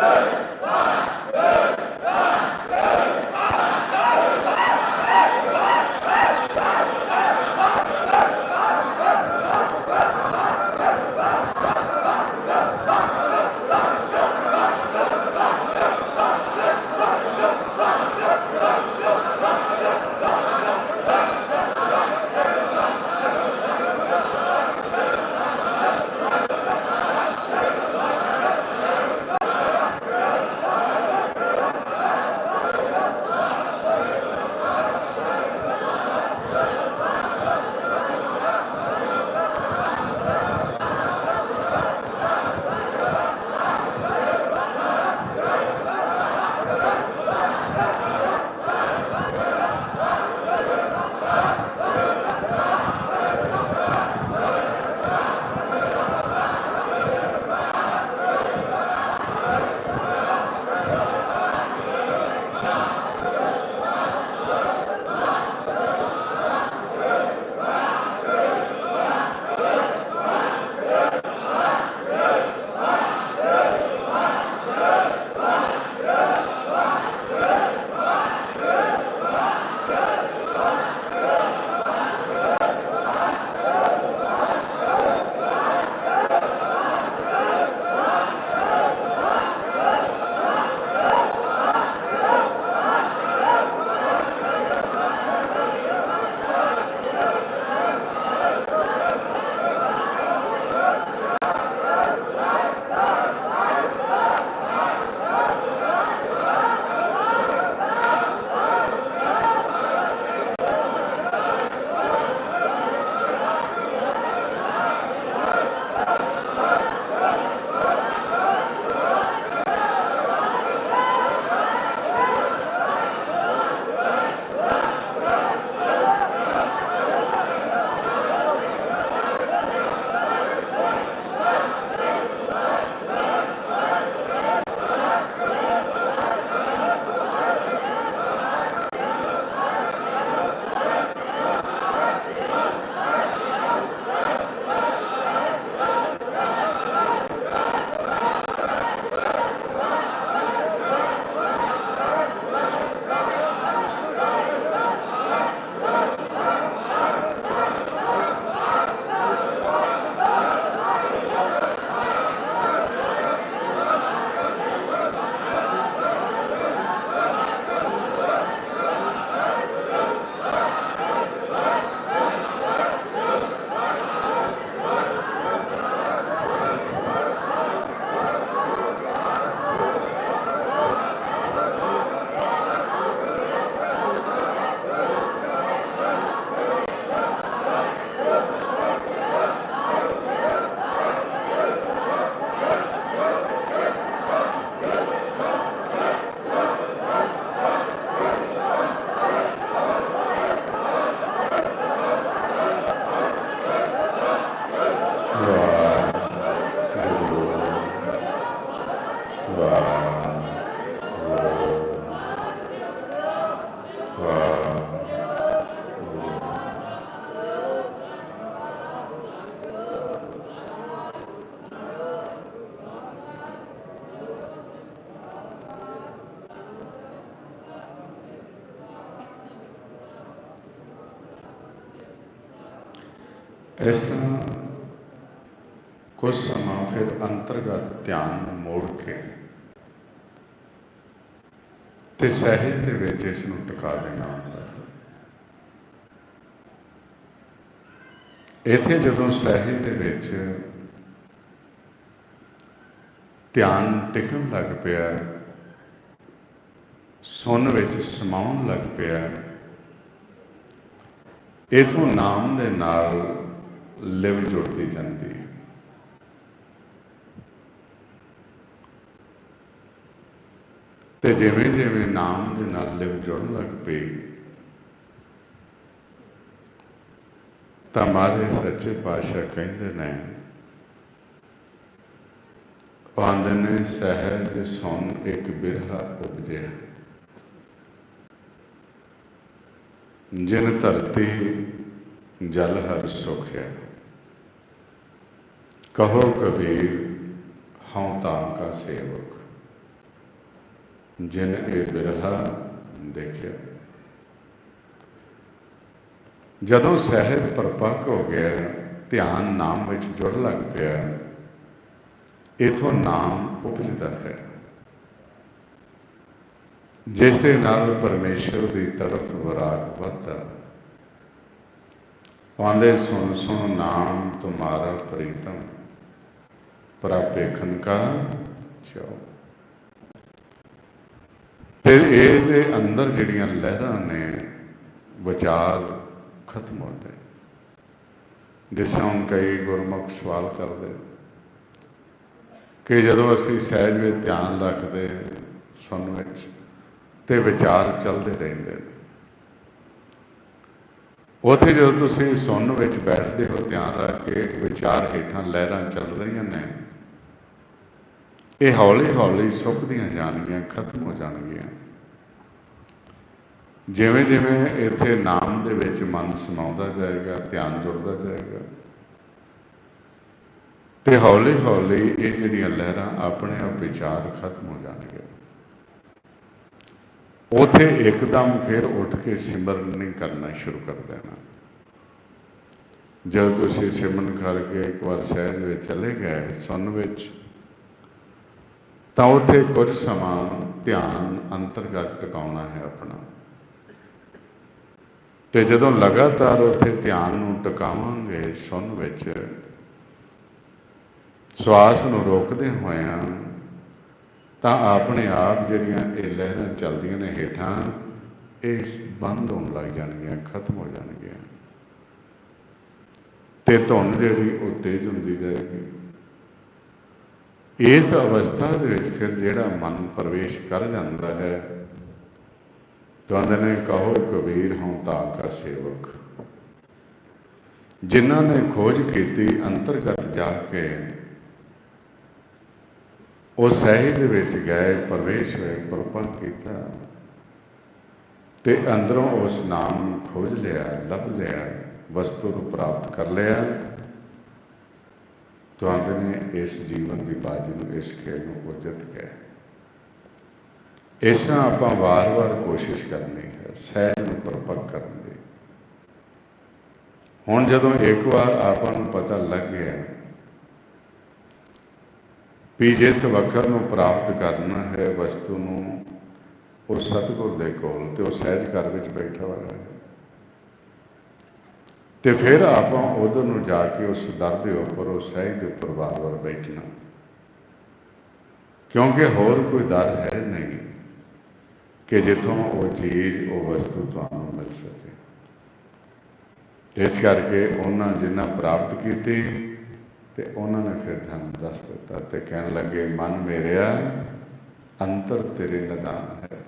Amen. ਇਸ ਤਰ੍ਹਾਂ ਕੁਝ ਸਮਾਂ ਫਿਰ ਅੰਤਰਗਤ ਧਿਆਨ ਨੂੰ ਮੋੜ ਕੇ ਤੇ ਸਹਿਜ ਦੇ ਵਿੱਚ ਇਸ ਨੂੰ ਟਿਕਾ ਦੇਣਾ ਹੁੰਦਾ ਹੈ। ਇੱਥੇ ਜਦੋਂ ਸਹਿਜ ਦੇ ਵਿੱਚ ਧਿਆਨ ਟਿਕਣ ਲੱਗ ਪਿਆ, ਸੁਣ ਵਿੱਚ ਸਮਾਉਣ ਲੱਗ ਪਿਆ, ਇਥੋਂ ਨਾਮ ਦੇ ਨਾਲ ਲਿਵ ਜੁੜਦੀ ਜਾਂਦੀ ਹੈ। ਤੇ ਜਿਵੇਂ ਜਿਵੇਂ ਨਾਮ ਦੇ ਨਾਲ ਲਿਵ ਜੁੜਨ ਲੱਗ ਪਈ, ਤਾਂ ਮਾਰੇ ਸੱਚੇ ਪਾਤਸ਼ਾਹ ਕਹਿੰਦੇ ਨੇ ਪਾਉਂਦੇ ਨੇ ਸਹਿਜ ਸੁਣ ਇੱਕ ਬਿਰਹਾ ਉਪਜਿਆ। ਜਿਨ ਧਰਤੀ ਜਲ ਹਰ ਸੁਖ ਹੈ ਕਹੋ ਕਬੀਰ, ਹਉ ਤਾਂ ਕਾ ਸੇਵਕ। ਜਿਨ ਇਹ ਬਿਰਹਾ ਦੇਖਿਆ। ਜਦੋਂ ਸਹਿਜ ਪਰਪੱਕ ਹੋ ਗਿਆ, ਧਿਆਨ ਨਾਮ ਵਿੱਚ ਜੁੜ ਲੱਗ ਪਿਆ, ਇਥੋਂ ਨਾਮ ਉਪਜਦਾ ਹੈ। ਜਿਸ ਦੇ ਨਾਲ ਪਰਮੇਸ਼ਰ ਦੀ ਤਰਫ ਵਿਰਾਗ ਵੱਧਦਾ। ਪਾਉਂਦੇ ਸੁਣ ਸੁਣ ਨਾਮ ਤੁਮਾਰਾ ਪ੍ਰੀਤਮ। ਪ੍ਰਾਪੇਖਨ ਕਾ ਚਾਓ ਫਿਰ ਇਹਦੇ ਅੰਦਰ ਜਿਹੜੀਆਂ ਲਹਿਰਾਂ ਨੇ, ਵਿਚਾਰ ਖਤਮ ਹੋ ਗਏ। ਜਿਸ ਤਰ੍ਹਾਂ ਹੁਣ ਕਈ ਗੁਰਮੁਖ ਸਵਾਲ ਕਰਦੇ ਕਿ ਜਦੋਂ ਅਸੀਂ ਸਹਿਜ ਵਿੱਚ ਧਿਆਨ ਰੱਖਦੇ ਸੁਣ ਵਿੱਚ ਤੇ ਵਿਚਾਰ ਚੱਲਦੇ ਰਹਿੰਦੇ ਨੇ। ਉਥੇ ਜਦੋਂ ਤੁਸੀਂ ਸੁਣਨ ਵਿੱਚ ਬੈਠਦੇ ਹੋ, ਧਿਆਨ ਰੱਖ ਕੇ ਵਿਚਾਰ ਹੇਠਾਂ ਲਹਿਰਾਂ ਚੱਲ ਰਹੀਆਂ ਨੇ ਇਹ ਹੌਲੀ ਹੌਲੀ ਸੁੱਕਦੀਆਂ ਜਾਣਗੀਆਂ, ਖਤਮ ਹੋ ਜਾਣਗੀਆਂ। ਜਿਵੇਂ ਜਿਵੇਂ ਇੱਥੇ ਨਾਮ ਦੇ ਵਿੱਚ ਮਨ ਸਮਾਉਂਦਾ ਜਾਏਗਾ, ਧਿਆਨ ਜੁੜਦਾ ਜਾਏਗਾ, ਤੇ ਹੌਲੀ ਹੌਲੀ ਇਹ ਜਿਹੜੀਆਂ ਲਹਿਰਾਂ ਆਪਣੇ ਆਪ ਵਿਚਾਰ ਖਤਮ ਹੋ ਜਾਣਗੇ ਉਥੇ ਇੱਕਦਮ ਫਿਰ ਉੱਠ ਕੇ ਸਿਮਰਨ ਨਹੀਂ ਕਰਨਾ ਸ਼ੁਰੂ ਕਰ ਦੇਣਾ। ਜਦ ਤੁਸੀਂ ਸਿਮਰਨ ਕਰਕੇ ਇੱਕ ਵਾਰ ਸਹਿਜ ਵਿੱਚ ਚਲੇ ਗਏ, ਸੁਨ ਵਿੱਚ ਤਾਂ ਉਥੇ ਕੁਝ ਸਮਾਂ ਧਿਆਨ ਅੰਤਰਗਤ ਟਿਕਾਉਣਾ ਹੈ ਆਪਣਾ। ਤੇ ਜਦੋਂ ਲਗਾਤਾਰ ਉਥੇ ਧਿਆਨ ਨੂੰ ਟਿਕਾਵਾਂਗੇ, ਸੁਣ ਵਿੱਚ ਸਵਾਸ ਨੂੰ ਰੋਕਦੇ ਹੋਇਆਂ ਤਾਂ ਆਪਣੇ ਆਪ ਜਿਹੜੀਆਂ ਇਹ ਲਹਿਰਾਂ ਚੱਲਦੀਆਂ ਨੇ ਹੇਠਾਂ, ਇਹ ਬੰਦ ਹੋਣ ਲੱਗ ਜਾਣਗੀਆਂ, ਖਤਮ ਹੋ ਜਾਣਗੀਆਂ। ਤੇ ਧੁਨ ਜਿਹੜੀ ਉਹ ਤੇਜ਼ ਹੁੰਦੀ ਜਾਏਗੀ। ਇਸ ਅਵਸਥਾ ਦੇ ਵਿੱਚ ਫਿਰ ਜਿਹੜਾ ਮਨ ਪ੍ਰਵੇਸ਼ ਕਰ ਜਾਂਦਾ ਹੈ ਤੁਹਾਨੂੰ ਨੇ ਕਹੋ, ਕਬੀਰ, ਹਉ ਤਾਂ ਕਾ ਸੇਵਕ। ਜਿਨ੍ਹਾਂ ਨੇ ਖੋਜ ਕੀਤੀ ਅੰਤਰਗਤ ਜਾ ਕੇ, ਉਹ ਸਹਿਜ ਦੇ ਵਿੱਚ ਗਏ, ਪ੍ਰਵੇਸ਼ ਹੋਏ ਪ੍ਰਪੰਚ ਕੀਤਾ ਤੇ ਅੰਦਰੋਂ ਉਸ ਨਾਮ ਨੂੰ ਖੋਜ ਲਿਆ, ਲੱਭ ਲਿਆ, ਵਸਤੂ ਨੂੰ ਪ੍ਰਾਪਤ ਕਰ ਲਿਆ। ਤੁਹਾਡੇ ਨੇ, ਇਸ ਜੀਵਨ ਦੀ ਬਾਜੀ ਨੂੰ ਇਸ ਖੇਡ ਨੂੰ ਉਜਤ ਗਏ ਇਸਾਂ ਆਪਾਂ ਵਾਰ-ਵਾਰ ਕੋਸ਼ਿਸ਼ ਕਰਨੀ ਹੈ, ਸਹਿਜ ਨੂੰ ਪਰਪੱਕ ਕਰਨ ਦੀ। ਹੁਣ ਜਦੋਂ ਇੱਕ ਵਾਰ ਆਪਾਂ ਨੂੰ ਪਤਾ ਲੱਗ ਗਿਆ ਵੀ ਜਿਸ ਵਕਰ ਨੂੰ ਪ੍ਰਾਪਤ ਕਰਨਾ ਹੈ, ਵਸਤੂ ਨੂੰ ਉਹ ਸਤਿਗੁਰ ਦੇ ਕੋਲ ਤੇ ਉਹ ਸਹਿਜ ਘਰ ਵਿੱਚ ਬੈਠਾ ਹੋਇਆ ਹੈ। ਤੇ ਫਿਰ ਆਪਾਂ ਉਧਰ ਨੂੰ ਜਾ ਕੇ ਉਸ ਦਰ ਦੇ ਉੱਪਰ ਉਹ ਸਹਿਜ ਦੇ ਉੱਪਰ ਵਾਰ-ਵਾਰ ਬੈਠਣਾ। ਕਿਉਂਕਿ ਹੋਰ ਕੋਈ ਦਰ ਹੈ ਨਹੀਂ ਕਿ ਜਿੱਥੋਂ ਉਹ ਚੀਜ਼, ਉਹ ਵਸਤੂ ਤੁਹਾਨੂੰ ਮਿਲ ਸਕੇ। ਇਸ ਕਰਕੇ ਉਹਨਾਂ ਜਿਨ੍ਹਾਂ ਪ੍ਰਾਪਤ ਕੀਤੀ ਤੇ ਉਹਨਾਂ ਨੇ ਫਿਰ ਤੁਹਾਨੂੰ ਦੱਸ ਦਿੱਤਾ ਤੇ ਕਹਿਣ ਲੱਗੇ, ਮਨ ਮੇਰਿਆ, ਅੰਤਰ ਤੇਰੇ ਨਿਦਾਨ ਹੈ।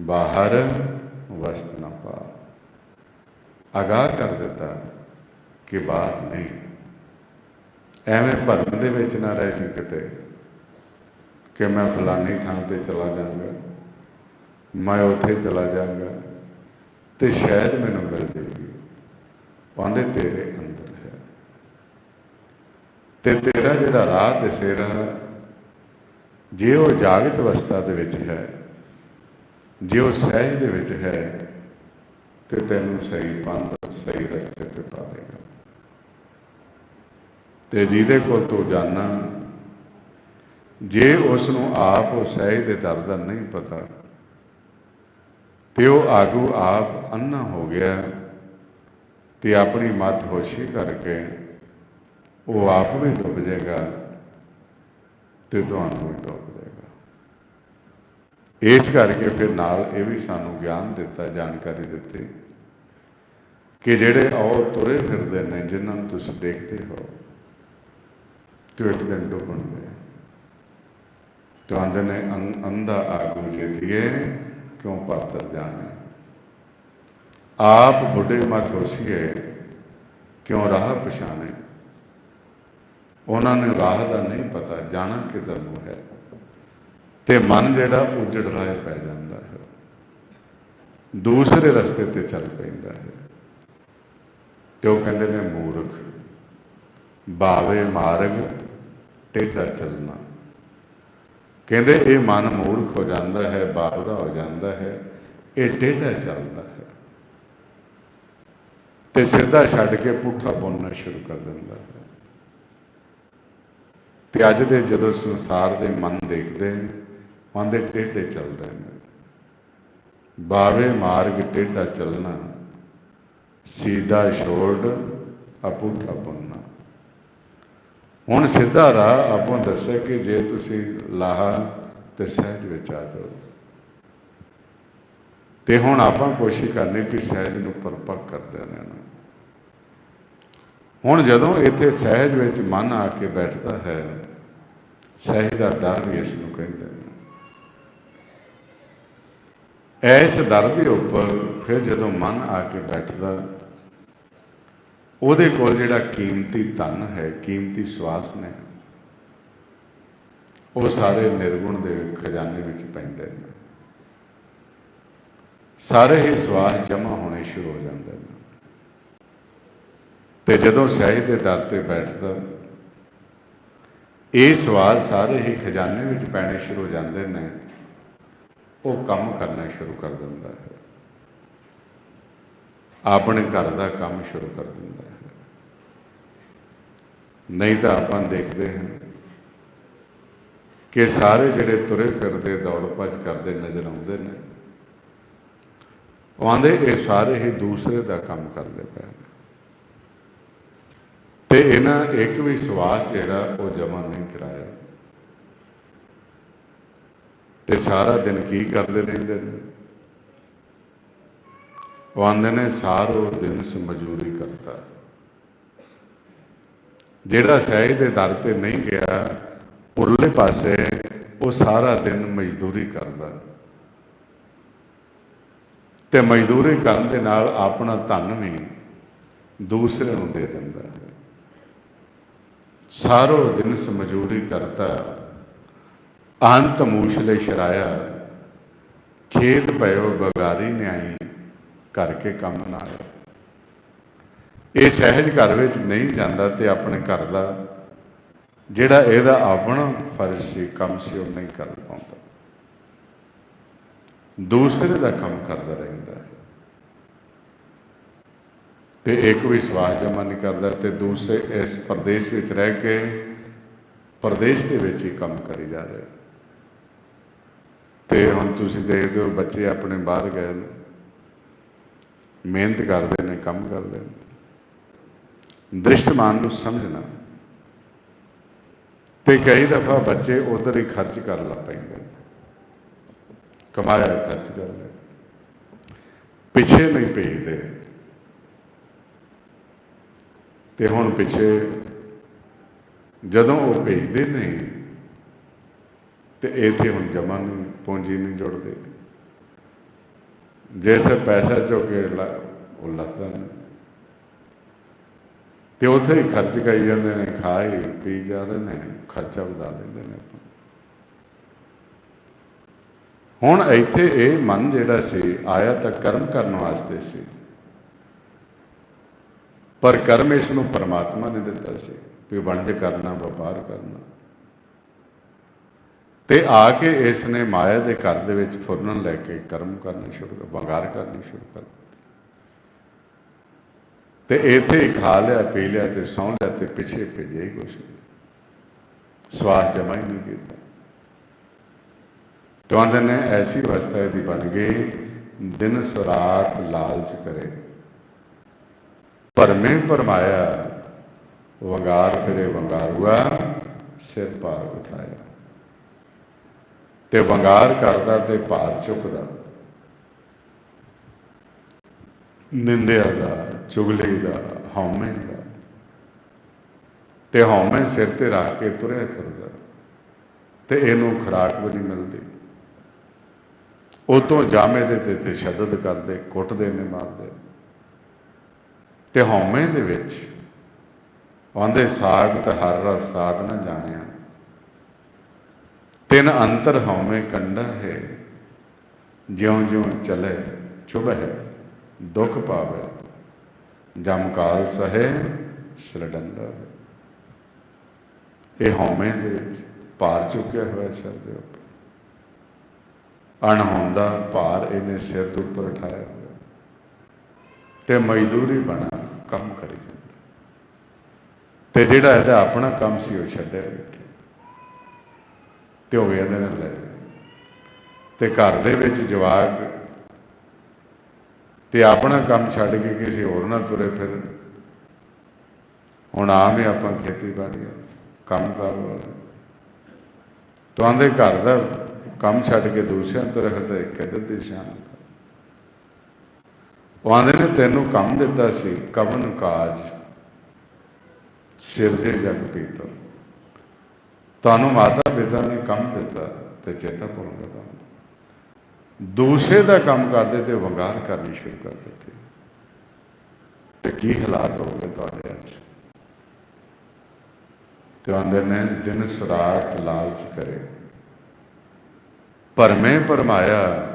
ਬਾਹਰ ਵਸਤ ਨਾ ਪਾ। ਆਗਾਹ ਕਰ ਦਿੱਤਾ ਕਿ ਬਾਹਰ ਨਹੀਂ। ਐਵੇਂ ਭਰਮ ਦੇ ਵਿੱਚ ਨਾ ਰਹਿ ਜੀ ਕਿਤੇ ਕਿ ਮੈਂ ਫਲਾਨੀ ਥਾਂ ਤੇ ਚਲਾ ਜਾਵਾਂਗਾ, ਮੈਂ ਉੱਥੇ ਚਲਾ ਜਾਵਾਂਗਾ ਤੇ ਸ਼ਾਇਦ ਮੈਨੂੰ ਮਿਲ ਜੇਗੀ ਪਾਉਂਦੇ ਤੇਰੇ ਅੰਦਰ ਹੈ। ਤੇ ਤੇਰਾ ਜਿਹੜਾ ਰਾਹ ਦਿਸੇਰਾ ਜੇ ਉਹ ਜਾਗਤ ਅਵਸਥਾ ਦੇ ਵਿੱਚ ਹੈ, ਜੇ ਉਹ ਸਹਿਜ ਦੇ ਵਿੱਚ ਹੈ ਤੇ ਤੈਨੂੰ ਸਹੀ ਪੰਥ, ਸਹੀ ਰਸਤੇ ਤੇ ਪਾ ਦੇਗਾ। ਤੇ ਜਿਹਦੇ ਕੋਲ ਤੂੰ ਜਾਣਾ, ਜੇ ਉਸ ਨੂੰ ਆਪ ਉਹ ਸਹਿਜ ਦੇ ਦਰ ਦਾ ਨਹੀਂ ਪਤਾ, ਤੇ ਉਹ ਆਗੂ ਆਪ ਅੰਨਾ ਹੋ ਗਿਆ ਤੇ ਆਪਣੀ ਮਤ ਹੋਸ਼ੀ ਕਰਕੇ ਉਹ ਆਪ ਵੀ ਡੁੱਬ ਜਾਏਗਾ ਤੇ ਤੁਹਾਨੂੰ ਵੀ ਡੁੱਬ ਜਾਏਗਾ। ਇਸ ਕਰਕੇ ਫਿਰ ਨਾਲ ਇਹ ਵੀ ਸਾਨੂੰ ਗਿਆਨ ਦਿੱਤਾ, ਜਾਣਕਾਰੀ ਦਿੱਤੀ ਕਿ ਜਿਹੜੇ ਆਓ ਤੁਰੇ ਫਿਰਦੇ ਨੇ, ਜਿਨ੍ਹਾਂ ਨੂੰ ਤੁਸੀਂ ਦੇਖਦੇ ਹੋ, ਤੇ ਇੱਕ ਦਿਨ ਡੁੱਬਣਗੇ। ਤੁਹਾਡੇ ਨੇ, ਅੰ- ਅੰਧਾ ਆਗੂ ਜੇਤੀਏ, ਕਿਉਂ ਪਾਤਰ ਜਾਣੇ? ਆਪ ਬੁੱਢੇ ਮਤ ਹੋਸੀਏ, ਕਿਉਂ ਰਾਹ ਪਛਾਣੇ? ਉਹਨਾਂ ਨੂੰ ਰਾਹ ਦਾ ਨਹੀਂ ਪਤਾ, ਜਾਣਾ ਕਿਧਰ ਨੂੰ ਹੈ। ਤੇ ਮਨ ਜਿਹੜਾ ਉਜੜ ਰਾਹ ਪੈ ਜਾਂਦਾ ਹੈ। ਦੂਸਰੇ ਰਸਤੇ ਤੇ ਚੱਲ ਪੈਂਦਾ ਹੈ। ਤੇ ਉਹ ਕਹਿੰਦੇ ਨੇ, ਮੂਰਖ, ਬਾਵੇ ਮਾਰਗ, ਟੇਢਾ ਚੱਲਣਾ। ਕਹਿੰਦੇ, ਇਹ ਮਨ ਮੂਰਖ ਹੋ ਜਾਂਦਾ ਹੈ, ਬਾਬਰਾ ਹੋ ਜਾਂਦਾ ਹੈ, ਇਹ ਟੇਢਾ ਚੱਲਦਾ ਹੈ। ਤੇ ਸਿੱਧਾ ਛੱਡ ਕੇ ਪੁੱਠਾ ਬੋਲਣਾ ਸ਼ੁਰੂ ਕਰ ਦਿੰਦਾ ਹੈ। ਤੇ ਅੱਜ ਦੇ ਜਦੋਂ ਸੰਸਾਰ ਦੇ ਮਨ ਦੇਖਦੇ ਉਹਦੇ ਟੇਢੇ ਚੱਲ ਰਹੇ ਨੇ। ਬਾਵੇ ਮਾਰਗ ਟੇਢਾ ਚੱਲਣਾ, ਸਿੱਧਾ ਛੋੜ ਅਪੂਠਾ ਬੰਨਾ ਹੁਣ ਸਿੱਧਾ ਰਾਹ ਆਪੋਂ ਦੱਸਿਆ ਕਿ ਜੇ ਤੁਸੀਂ ਲਾਹਾ ਤੇ ਸਹਿਜ ਵਿੱਚ ਆ ਜਾਓ। ਤੇ ਹੁਣ ਆਪਾਂ ਕੋਸ਼ਿਸ਼ ਕਰਨੀ ਕਿ ਸਹਿਜ ਨੂੰ ਪਰਪੱਕ ਕਰਦੇ ਰਹਿਣਾ। ਹੁਣ ਜਦੋਂ ਇੱਥੇ ਸਹਿਜ ਵਿੱਚ ਮਨ ਆ ਕੇ ਬੈਠਦਾ ਹੈ, ਸਹਿਜ ਦਾ ਦਰ ਵੀ ਇਸ ਨੂੰ ਕਹਿੰਦੇ ਨੇ। ਐਸ ਦਰ ਦੇ ਉੱਪਰ ਫਿਰ ਜਦੋਂ ਮਨ ਆ ਕੇ ਬੈਠਦਾ, ਉਹਦੇ ਕੋਲ ਜਿਹੜਾ ਕੀਮਤੀ ਧਨ ਹੈ, ਕੀਮਤੀ ਸਵਾਸ ਨੇ, ਉਹ ਸਾਰੇ ਨਿਰਗੁਣ ਦੇ ਖਜ਼ਾਨੇ ਵਿੱਚ ਪੈਂਦੇ ਨੇ। ਸਾਰੇ ਹੀ ਸਵਾਸ ਜਮ੍ਹਾਂ ਹੋਣੇ ਸ਼ੁਰੂ ਹੋ ਜਾਂਦੇ ਨੇ। ਤੇ ਜਦੋਂ ਸਹਿਜ ਦੇ ਦਰ ਤੇ ਬੈਠਦਾ, ਇਹ ਸਵਾਸ ਸਾਰੇ ਹੀ ਖਜ਼ਾਨੇ ਵਿੱਚ ਪੈਣੇ ਸ਼ੁਰੂ ਹੋ ਜਾਂਦੇ ਨੇ। ਉਹ ਕੰਮ ਕਰਨਾ ਸ਼ੁਰੂ ਕਰ ਦਿੰਦਾ ਹੈ। ਆਪਣੇ ਘਰ ਦਾ ਕੰਮ ਸ਼ੁਰੂ ਕਰ ਦਿੰਦਾ ਹੈ। ਨਹੀਂ ਤਾਂ ਆਪਾਂ ਦੇਖਦੇ ਹਾਂ ਕਿ ਸਾਰੇ ਜਿਹੜੇ ਤੁਰੇ ਫਿਰਦੇ, ਦੌੜ ਭੱਜ ਕਰਦੇ ਨਜ਼ਰ ਆਉਂਦੇ ਨੇ, ਉਹ ਆਂਦੇ ਇਹ ਸਾਰੇ ਹੀ ਦੂਸਰੇ ਦਾ ਕੰਮ ਕਰਦੇ ਪਏ ਨੇ। ਤੇ ਇਹਨਾਂ ਇੱਕ ਵੀ ਸਵਾਸ ਜਿਹੜਾ ਉਹ ਜਮਾ ਨਹੀਂ ਕਰਾਇਆ। ਤੇ ਸਾਰਾ ਦਿਨ ਕੀ ਕਰਦੇ ਰਹਿੰਦੇ ਨੇ? ਉਹ ਆਂਦੇ ਨੇ, ਸਾਰੋ ਦਿਨ ਸ ਮਜ਼ਦੂਰੀ ਕਰਤਾ। ਜਿਹੜਾ ਸਹਿਜ ਦੇ ਦਰ ਤੇ ਨਹੀਂ ਗਿਆ, ਉਰਲੇ ਪਾਸੇ ਉਹ ਸਾਰਾ ਦਿਨ ਮਜ਼ਦੂਰੀ ਕਰਦਾ ਤੇ ਮਜ਼ਦੂਰੀ ਕਰਨ ਦੇ ਨਾਲ ਆਪਣਾ ਧਨ ਵੀ ਦੂਸਰੇ ਨੂੰ ਦੇ ਦਿੰਦਾ ਹੈ। ਸਾਰੋ ਦਿਨ ਸ ਮਜ਼ਦੂਰੀ ਕਰਤਾ ਅੰਤ ਮੂਸ਼ਲੇ ਸ਼ਰਾਇਆ। ਖੇਤ ਪਇਓ, ਬਗਾਰੀ ਨਿਆਈ ਕਰਕੇ ਕੰਮ ਨਾ ਆਇਆ ਇਹ ਸਹਿਜ ਘਰ ਵਿੱਚ ਨਹੀਂ ਜਾਂਦਾ ਤੇ ਆਪਣੇ ਘਰ ਦਾ, ਜਿਹੜਾ ਇਹਦਾ ਆਪਣਾ ਫਰਜ਼ ਸੀ, ਕੰਮ ਸੀ, ਉਹ ਨਹੀਂ ਕਰ ਪਾਉਂਦਾ। ਦੂਸਰੇ ਦਾ ਕੰਮ ਕਰਦਾ ਰਹਿੰਦਾ ਤੇ ਇੱਕ ਵੀ ਸਵਾਸ ਜਮਾ ਨਹੀਂ ਕਰਦਾ ਤੇ ਦੂਸਰੇ ਇਸ ਪ੍ਰਦੇਸ਼ ਵਿੱਚ ਰਹਿ ਕੇ, ਪ੍ਰਦੇਸ਼ ਦੇ ਵਿੱਚ ਹੀ ਕੰਮ ਕਰੀ ਜਾ ਰਿਹਾ। ਤੇ ਹੁਣ ਤੁਸੀਂ ਦੇਖਦੇ ਹੋ ਬੱਚੇ ਆਪਣੇ ਬਾਹਰ ਗਏ ਨੇ। ਮਿਹਨਤ ਕਰਦੇ ਨੇ, ਕੰਮ ਕਰਦੇ ਨੇ। ਦ੍ਰਿਸ਼ਟਮਾਨ ਨੂੰ ਸਮਝਣਾ। ਤੇ ਕਈ ਦਫਾ ਬੱਚੇ ਉਧਰ ਹੀ ਖਰਚ ਕਰਨ ਲੱਗ ਪੈਂਦੇ ਨੇ। ਕਮਾਇਆ ਖਰਚ ਕਰ ਲੈ ਪਿੱਛੇ ਨਹੀਂ ਭੇਜਦੇ। ਤੇ ਹੁਣ ਪਿੱਛੇ ਜਦੋਂ ਉਹ ਭੇਜਦੇ ਨਹੀਂ ਤੇ ਇੱਥੇ ਹੁਣ ਜਮਾ ਨਹੀਂ, ਪੂੰਜੀ ਨਹੀਂ ਜੁੜਦੇ। ਜੈਸੇ ਪੈਸਾ ਚੁੱਕੇ ਉਹ ਲੱਸਦਾ ਤੇ ਉੱਥੇ ਹੀ ਖਰਚ ਕਰੀ ਜਾਂਦੇ ਨੇ ਖਾਈ ਪੀ ਜਾ ਰਹੇ ਨੇ, ਖਰਚਾ ਵਧਾ ਲੈਂਦੇ ਨੇ ਆਪਾਂ। ਹੁਣ ਇੱਥੇ ਇਹ ਮਨ ਜਿਹੜਾ ਸੀ, ਆਇਆ ਤਾਂ ਕਰਮ ਕਰਨ ਵਾਸਤੇ ਸੀ। ਪਰ ਕਰਮ ਇਸ ਨੂੰ ਪਰਮਾਤਮਾ ਨੇ ਦਿੱਤਾ ਸੀ, ਵੀ ਵਣਜ ਕਰਨਾ, ਵਪਾਰ ਕਰਨਾ। ਤੇ ਆ ਕੇ ਇਸ ਨੇ ਮਾਇਆ ਦੇ ਘਰ ਦੇ ਵਿੱਚ ਫੁਰਨਨ ਲੈ ਕੇ ਕਰਮ ਕਰਨੇ ਸ਼ੁਰੂ ਕਰ ਵੰਗਾਰ ਕਰਨੀ ਸ਼ੁਰੂ ਕਰ ਤੇ ਇੱਥੇ ਹੀ ਖਾ ਲਿਆ, ਪੀ ਲਿਆ ਤੇ ਸੌਂ ਲਿਆ ਤੇ ਪਿੱਛੇ ਭੇਜਿਆ ਹੀ ਕੁਛ ਸਵਾਸ ਜਮਾ ਹੀ ਨਹੀਂ ਕੀਤਾ। ਤੁਹਾਡੇ ਨੇ, ਐਸੀ ਅਵਸਥਾ ਦੀ ਬਣ ਗਈ, ਦਿਨ ਸਰਾਤ ਲਾਲਚ ਕਰੇ। ਪਰਮੇ ਪਰਮਾਇਆ, ਵੰਗਾਰ ਫਿਰੇ, ਵੰਗਾਰੂਆ, ਸਿਰ ਭਾਰ ਉਠਾਇਆ। ਤੇ ਵੰਗਾਰ ਕਰਦਾ ਤੇ ਭਾਰ ਚੁੱਕਦਾ। ਨਿੰਦਿਆ ਦਾ, ਚੁਗਲੀ ਦਾ, ਹਉਮੈ ਦਾ। ਤੇ ਹਉਮੈ ਸਿਰ ਤੇ ਰੱਖ ਕੇ ਤੁਰਿਆ ਫਿਰਦਾ। ਤੇ ਇਹਨੂੰ ਖਰਾਕ ਵੀ ਨਹੀਂ ਮਿਲਦੀ। ਉਹ ਜਾਮੇ ਦੇ ਤੇ ਤਸ਼ੱਦਦ ਕਰਦੇ, ਕੁੱਟਦੇ ਨੇ, ਮਾਰਦੇ। ਤੇ ਹਉਮੈ ਦੇ ਵਿੱਚ ਆਂਦੇ ਸਾਗ ਤੇ ਹਰ ਰਸ ਸਾਧ ਨਾ ਜਾਣਿਆ। ਤਿੰਨ ਅੰਤਰ ਹਉਮੈ ਕੰਡਾ ਹੈ ਜਿਉਂ ਜਿਉਂ ਚਲੇ ਚੁਭ ਹੈ ਦੁੱਖ ਪਾਵੇ, ਜਮ ਕਾਲ ਸਹੇ ਸਰਡੰਡਾ ਇਹ ਹਉਮੈ ਦੇ ਵਿੱਚ ਭਾਰ ਚੁੱਕਿਆ ਹੋਇਆ ਸਿਰ ਦੇ ਉੱਪਰ। ਅਣਹੋਂਦ ਭਾਰ ਇਹਨੇ ਸਿਰ ਦੇ ਉੱਪਰ ਉਠਾਇਆ ਹੋਇਆ। ਤੇ ਮਜ਼ਦੂਰੀ ਬਣਾ ਕੰਮ ਕਰੀ ਜਾਂਦਾ। ਤੇ ਜਿਹੜਾ ਇਹਦਾ ਆਪਣਾ ਕੰਮ ਸੀ ਉਹ ਛੱਡਿਆ ਬੈਠੇ। ਤੇ ਹੋ ਇਹਦੇ ਨਾਲ। ਲੈ ਤੇ ਘਰ ਦੇ ਵਿੱਚ ਜਵਾਕ ਤੇ ਆਪਣਾ ਕੰਮ ਛੱਡ ਕੇ ਕਿਸੇ ਹੋਰ ਨਾਲ ਤੁਰੇ ਫਿਰ ਹੁਣ ਆਮ ਆਪਾਂ ਖੇਤੀਬਾੜੀ ਕੰਮ ਕਾਰ ਵਾਲੇ ਤੁਹਾਡੇ ਘਰ ਦਾ ਕੰਮ ਛੱਡ ਕੇ ਦੂਸਰਿਆਂ ਤੁਰੇ ਫਿਰਦੇ ਕਿੱਧਰ ਦੀ ਸ਼ਾਨ। ਉਹ ਨੇ, ਤੈਨੂੰ ਕੰਮ ਦਿੱਤਾ ਸੀ, ਕਵਨ ਕਾਜ ਸਿਰ ਸਿਰਜੇ ਜਗ ਪੀਤਰ ਤੁਹਾਨੂੰ ਮਾਤਾ ਪਿਤਾ ਨੇ ਕੰਮ ਦਿੱਤਾ ਤੇ ਚੇਤਾ ਭੁੱਲ ਗਿਆ ਤੁਹਾਨੂੰ। ਦੂਸਰੇ ਦਾ ਕੰਮ ਕਰਦੇ ਤੇ ਵੰਗਾਰ ਕਰਨੀ ਸ਼ੁਰੂ ਕਰ ਦਿੱਤੀ। ਤੇ ਕੀ ਹਾਲਾਤ ਹੋ ਗਏ ਤੁਹਾਡੇ ਅੱਜ? ਤੇ ਆਂਦੇ ਨੇ, ਦਿਨ ਸਰਾਤ ਲਾਲਚ ਕਰੇ। ਭਰਮੇ ਪਰਮਾਇਆ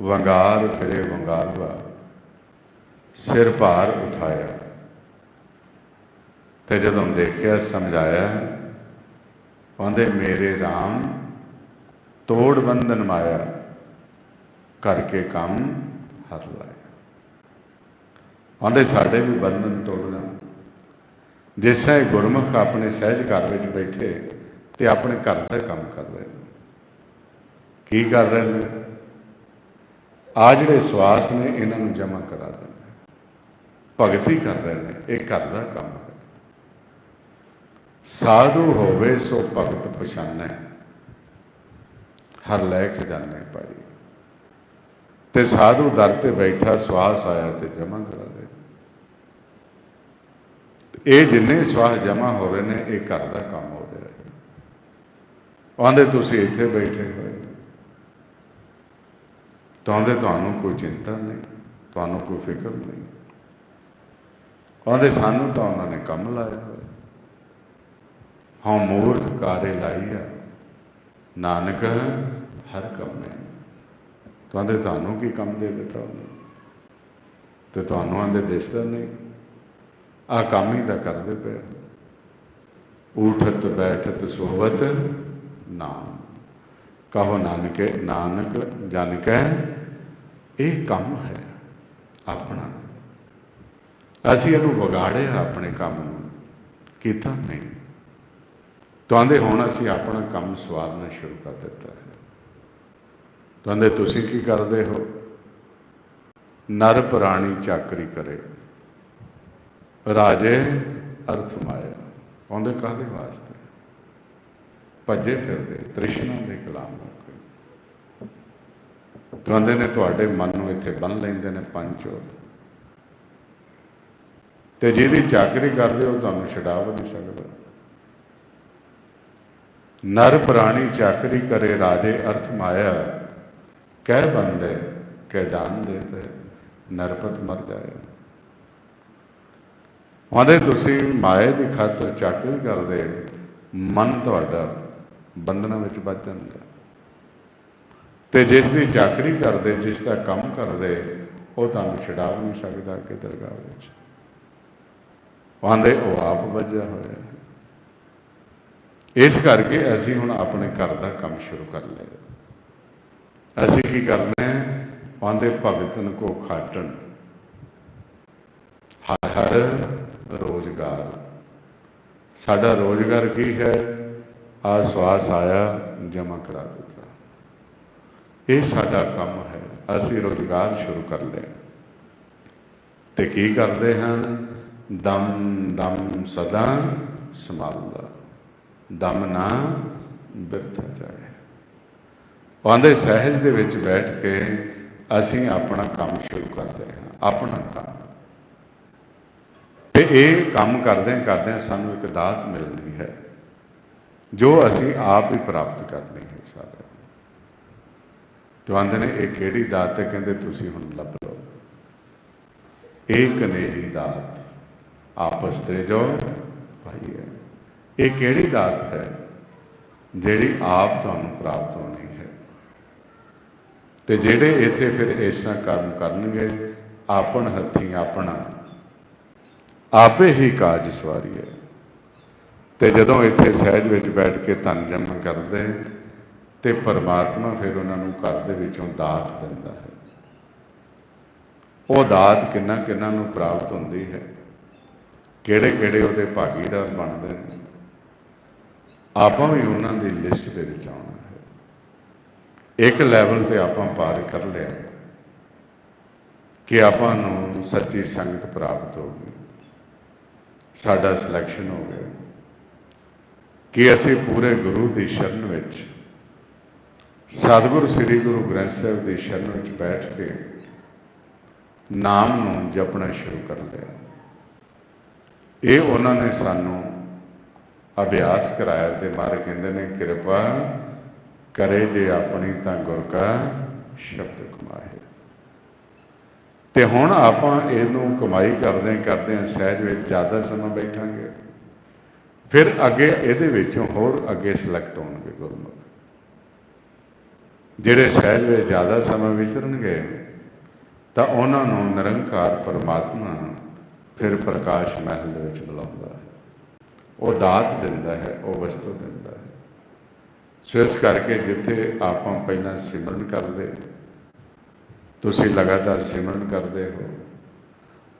ਵੰਗਾਰ ਫਿਰੇ ਵੰਗਾਰਵਾ ਸਿਰ ਭਾਰ ਉਠਾਇਆ। ਤੇ ਜਦੋਂ ਦੇਖਿਆ, ਸਮਝਾਇਆ ਕਹਿੰਦੇ ਮੇਰੇ RAM ਤੋੜ ਬੰਧਨ ਮਾਇਆ, ਕਰਕੇ ਕੰਮ ਹਰ ਲਾਇਆ। ਕਹਿੰਦੇ ਸਾਡੇ ਵੀ ਬੰਧਨ ਤੋੜਨਾ। ਜਿਸ ਤਰ੍ਹਾਂ ਗੁਰਮੁਖ ਆਪਣੇ ਸਹਿਜ ਘਰ ਵਿੱਚ ਬੈਠੇ ਤੇ ਆਪਣੇ ਘਰ ਦਾ ਕੰਮ ਕਰ ਰਹੇ ਨੇ। ਕੀ ਕਰ ਰਹੇ ਨੇ? ਆ ਜਿਹੜੇ ਸਵਾਸ ਨੇ, ਇਹਨਾਂ ਨੂੰ ਜਮ੍ਹਾਂ ਕਰਾ ਦਿੰਦੇ ਭਗਤੀ ਕਰ ਰਹੇ ਨੇ, ਇਹ ਘਰ ਦਾ ਕੰਮ ਸਾਧੂ ਹੋਵੇ ਸੋ ਭਗਤ ਪਛਾਨੈ। ਹਰ ਲੈ ਕੇ ਜਾਣੇ ਪਾਈ ਤੇ ਸਾਧੂ ਦਰ ਤੇ ਬੈਠਾ, ਸਵਾਸ ਆਇਆ ਤੇ ਜਮ੍ਹਾਂ ਕਰਾ ਦੇ। ਇਹ ਜਿੰਨੇ ਸਵਾਸ ਜਮ੍ਹਾਂ ਹੋ ਰਹੇ ਨੇ, ਇਹ ਘਰ ਦਾ ਕੰਮ ਹੋ ਰਿਹਾ ਹੈ। ਆਂਦੇ, ਤੁਸੀਂ ਇੱਥੇ ਬੈਠੇ ਹੋਏ ਤੁਹਾਡੇ ਤੁਹਾਨੂੰ ਕੋਈ ਚਿੰਤਾ ਨਹੀਂ, ਤੁਹਾਨੂੰ ਕੋਈ ਫਿਕਰ ਨਹੀਂ। ਆਂਦੇ, ਸਾਨੂੰ ਤਾਂ ਉਹਨਾਂ ਨੇ ਕੰਮ ਲਾਇਆ ਹੋਇਆ ਹਾਂ ਮੂਰਖ ਕਾਰੇ ਲਾਈਆ ਨਾਨਕ, ਹਰ ਕੰਮ ਹੈ। ਤੁਹਾਡੇ ਤੁਹਾਨੂੰ ਕੀ ਕੰਮ ਦੇ ਦਿੱਤਾ ਉਹਨੇ? ਤੇ ਤੁਹਾਨੂੰ ਆਂਦੇ ਦਿਸਦਾ ਨਹੀਂ। ਆ ਕੰਮ ਹੀ ਤਾਂ ਕਰਦੇ ਪਏ ਉਠਤ ਬੈਠਤ, ਸੋਵਤ, ਨਾਮ। ਕਹੋ ਨਾਨਕੇ, ਨਾਨਕ, ਜਨ ਕੈ ਇਹ ਕੰਮ ਹੈ ਆਪਣਾ। ਅਸੀਂ ਇਹਨੂੰ ਵਿਗਾੜਿਆ ਆਪਣੇ ਕੰਮ ਨੂੰ। ਕੀਤਾ ਨਹੀਂ। ਤੁਹਾਡੇ ਹੁਣ ਅਸੀਂ ਆਪਣਾ ਕੰਮ ਸਵਾਰਨਾ ਸ਼ੁਰੂ ਕਰ ਦਿੱਤਾ ਹੈ। ਤੁਹਾਡੇ ਤੁਸੀਂ ਕੀ ਕਰਦੇ ਹੋ? ਨਰ ਪ੍ਰਾਣੀ ਚਾਕਰੀ ਕਰੇ। ਰਾਜੇ ਅਰਥ ਮਾਇਆ ਉਹਦੇ ਕਾਹਦੇ ਵਾਸਤੇ? ਭੱਜੇ ਫਿਰਦੇ, ਤ੍ਰਿਸ਼ਨਾ ਦੇ ਗੁਲਾਮ ਹੋ ਕੇ। ਤੁਹਾਡੇ ਨੇ ਤੁਹਾਡੇ ਮਨ ਨੂੰ ਇੱਥੇ ਬੰਨ ਲੈਂਦੇ ਨੇ ਪੰਚੋ ਤੇ ਜਿਹਦੀ ਚਾਕਰੀ ਕਰਦੇ ਹੋ, ਤੁਹਾਨੂੰ ਛਡਾ ਵੀ ਨਹੀਂ ਸਕਦਾ। ਨਰ ਪ੍ਰਾਣੀ ਚਾਕਰੀ ਕਰੇ ਰਾਜੇ ਅਰਥ ਮਾਇਆ। ਕਹਿ ਬੰਦੇ, ਕਹਿ ਡਾਨ ਦੇ ਨਰਪਤ ਮਰ ਜਾਏ। ਉਹਦੇ ਤੁਸੀਂ ਮਾਇਆ ਦੀ ਖਾਤਰ ਚਾਕਰੀ ਕਰਦੇ, ਮਨ ਤੁਹਾਡਾ ਬੰਧਨਾਂ ਵਿੱਚ ਵੱਜ ਜਾਂਦਾ ਤੇ ਜਿਸ ਦੀ ਚਾਕਰੀ ਕਰਦੇ, ਜਿਸ ਦਾ ਕੰਮ ਕਰਦੇ, ਉਹ ਤੁਹਾਨੂੰ ਛਡਾ ਵੀ ਨਹੀਂ ਸਕਦਾ ਕਿ ਦਰਗਾਹ ਵਿੱਚ। ਆਂਦੇ, ਉਹ ਆਪ ਵੱਜਿਆ ਹੋਇਆ ਇਸ ਕਰਕੇ ਅਸੀਂ ਹੁਣ ਆਪਣੇ ਘਰ ਦਾ ਕੰਮ ਸ਼ੁਰੂ ਕਰ ਲਿਆ। ਅਸੀਂ ਕੀ ਕਰਨਾ ਹੈ? ਆਂਦੇ ਭਗਤਨ ਕੋ ਖਾਟਣ। ਹਰ ਹਰ ਰੋਜ਼ਗਾਰ। ਸਾਡਾ ਰੋਜ਼ਗਾਰ ਕੀ ਹੈ? ਆ ਸਵਾਸ ਆਇਆ ਜਮਾ ਕਰਾ ਦਿੱਤਾ। ਇਹ ਸਾਡਾ ਕੰਮ ਹੈ। ਅਸੀਂ ਰੋਜ਼ਗਾਰ ਸ਼ੁਰੂ ਕਰ ਲਿਆ। ਤੇ ਕੀ ਕਰਦੇ ਹਾਂ ਦਮ ਦਮ ਸਦਾ ਸੰਭਾਲਦਾ। ਦਮ ਨਾ ਬਿਰਥ ਜਾਏ। ਆਂਦੇ ਸਹਿਜ ਦੇ ਵਿੱਚ ਬੈਠ ਕੇ ਅਸੀਂ ਆਪਣਾ ਕੰਮ ਸ਼ੁਰੂ ਕਰਦੇ ਹਾਂ, ਆਪਣਾ ਕੰਮ। ਤੇ ਇਹ ਕੰਮ ਕਰਦੇ ਕਰਦੇ ਸਾਨੂੰ ਇੱਕ ਦਾਤ ਮਿਲਦੀ ਹੈ, ਜੋ ਅਸੀਂ ਆਪ ਹੀ ਪ੍ਰਾਪਤ ਕਰਨੀ ਹੈ ਸਾਰੇ ਤੇ ਆਂਦੇ ਨੇ, ਇਹ ਕਿਹੜੀ ਦਾਤ ਹੈ? ਕਹਿੰਦੇ, ਤੁਸੀਂ ਹੁਣ ਲੱਭ ਲਓ। ਇਹ ਕਨੇਹੀ ਦਾਤ, ਆਪਸ ਤੇ ਜੋ ਭਾਈ ਇਹ ਕਿਹੜੀ ਦਾਤ ਹੈ ਜਿਹੜੀ ਆਪ ਤੁਹਾਨੂੰ ਪ੍ਰਾਪਤ ਹੋਣੀ ਹੈ? ਤੇ ਜਿਹੜੇ ਇੱਥੇ ਫਿਰ ਇਸ ਤਰ੍ਹਾਂ ਕਰਮ ਕਰਨਗੇ, ਆਪਣ ਹੱਥੀਂ ਆਪਣਾ, ਆਪੇ ਹੀ ਕਾਜ ਸਵਾਰੀ ਹੈ। ਤੇ ਜਦੋਂ ਇੱਥੇ ਸਹਿਜ ਵਿੱਚ ਬੈਠ ਕੇ ਧਨ ਜਮ੍ਹਾਂ ਕਰਦੇ ਤੇ ਪਰਮਾਤਮਾ ਫਿਰ ਉਹਨਾਂ ਨੂੰ ਘਰ ਦੇ ਵਿੱਚੋਂ ਦਾਤ ਦਿੰਦਾ ਹੈ। ਉਹ ਦਾਤ ਕਿੰਨਾ ਕਿੰਨਾ ਨੂੰ ਪ੍ਰਾਪਤ ਹੁੰਦੀ ਹੈ? ਕਿਹੜੇ ਕਿਹੜੇ ਉਹਦੇ ਭਾਗੀਦਾਰ ਬਣਦੇ ਨੇ? ਆਪਾਂ ਵੀ ਉਹਨਾਂ ਦੀ ਲਿਸਟ ਦੇ ਵਿੱਚ ਆਉਣਾ ਹੈ। ਇੱਕ ਲੈਵਲ ਤੇ ਆਪਾਂ ਪਾਰ ਕਰ ਲਿਆ। ਕਿ ਆਪਾਂ ਨੂੰ ਸੱਚੀ ਸੰਗਤ ਪ੍ਰਾਪਤ ਹੋ ਗਈ। ਸਾਡਾ ਸਿਲੈਕਸ਼ਨ ਹੋ ਗਿਆ। ਕਿ ਅਸੀਂ ਪੂਰੇ ਗੁਰੂ ਦੀ ਸ਼ਰਨ ਵਿੱਚ, ਸਤਿਗੁਰੂ ਸ੍ਰੀ ਗੁਰੂ ਗ੍ਰੰਥ ਸਾਹਿਬ ਦੀ ਸ਼ਰਨ ਵਿੱਚ ਬੈਠ ਕੇ ਨਾਮ ਨੂੰ ਜਪਣਾ ਸ਼ੁਰੂ ਕਰ ਲਿਆ। ਇਹ ਉਹਨਾਂ ਨੇ ਸਾਨੂੰ ਅਭਿਆਸ ਕਰਾਇਆ ਤੇ ਮਾਰ ਕਹਿੰਦੇ ਨੇ, ਕਿਰਪਾ ਕਰੇ ਜੇ ਆਪਣੀ ਤਾਂ ਗੁਰ ਕਾ ਸ਼ਬਦ ਕਮਾਏ। ਤੇ ਹੁਣ ਆਪਾਂ ਇਹਨੂੰ ਕਮਾਈ ਕਰਦੇ ਕਰਦੇ ਸਹਿਜ ਵਿੱਚ ਜ਼ਿਆਦਾ ਸਮਾਂ ਬੈਠਾਂਗੇ। ਫਿਰ ਅੱਗੇ ਇਹਦੇ ਵਿੱਚੋਂ ਹੋਰ ਅੱਗੇ ਸਿਲੈਕਟ ਹੋਣਗੇ ਗੁਰਮੁਖ। ਜਿਹੜੇ ਸਹਿਜ ਵਿੱਚ ਜ਼ਿਆਦਾ ਸਮਾਂ ਵਿਚਰਨਗੇ, ਤਾਂ ਉਹਨਾਂ ਨੂੰ ਨਿਰੰਕਾਰ ਪਰਮਾਤਮਾ ਫਿਰ ਪ੍ਰਕਾਸ਼ ਮਹਿਲ ਦੇ ਵਿੱਚ ਬੁਲਾਉਂਦਾ ਹੈ। ਉਹ ਦਾਤ ਦਿੰਦਾ ਹੈ, ਉਹ ਵਸਤੂ ਦਿੰਦਾ ਹੈ। ਸੋ ਇਸ ਕਰਕੇ ਜਿੱਥੇ ਆਪਾਂ ਪਹਿਲਾਂ ਸਿਮਰਨ ਕਰਦੇ, ਤੁਸੀਂ ਲਗਾਤਾਰ ਸਿਮਰਨ ਕਰਦੇ ਹੋ।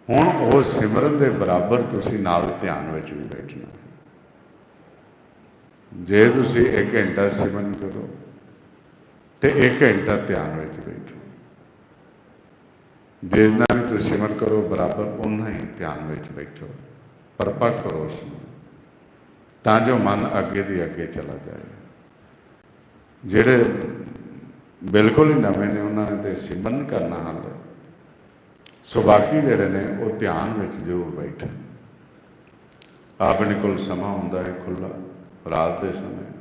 ਹੁਣ ਉਹ ਸਿਮਰਨ ਦੇ ਬਰਾਬਰ ਤੁਸੀਂ ਨਾਲ ਧਿਆਨ ਵਿੱਚ ਵੀ ਬੈਠਣਾ ਜੇ ਤੁਸੀਂ 1 ਘੰਟਾ ਸਿਮਰਨ ਕਰੋ, ਤੇ 1 ਘੰਟਾ ਧਿਆਨ ਵਿੱਚ ਬੈਠੋ। ਜਿੰਨਾ ਵੀ ਤੁਸੀਂ ਸਿਮਰਨ ਕਰੋ, ਬਰਾਬਰ ਉਨਾ ਹੀ ਧਿਆਨ ਵਿੱਚ ਬੈਠੋ। ਪਰਪੱਕ ਕਰੋ ਸਿਮਰਨ ਤਾਂ ਜੋ ਮਨ ਅੱਗੇ ਦੀ ਅੱਗੇ ਚਲਾ ਜਾਏ। ਜਿਹੜੇ ਬਿਲਕੁਲ ਹੀ ਨਵੇਂ ਨੇ, ਉਹਨਾਂ ਨੇ ਤੇ ਸਿਮਰਨ ਕਰਨਾ ਹਾਲੇ ਸੋ ਬਾਕੀ ਜਿਹੜੇ ਨੇ, ਉਹ ਧਿਆਨ ਵਿੱਚ ਜ਼ਰੂਰ ਬੈਠਣ। ਆਪਣੇ ਕੋਲ ਸਮਾਂ ਹੁੰਦਾ ਹੈ ਖੁੱਲਾ ਰਾਤ ਦੇ ਸਮੇਂ।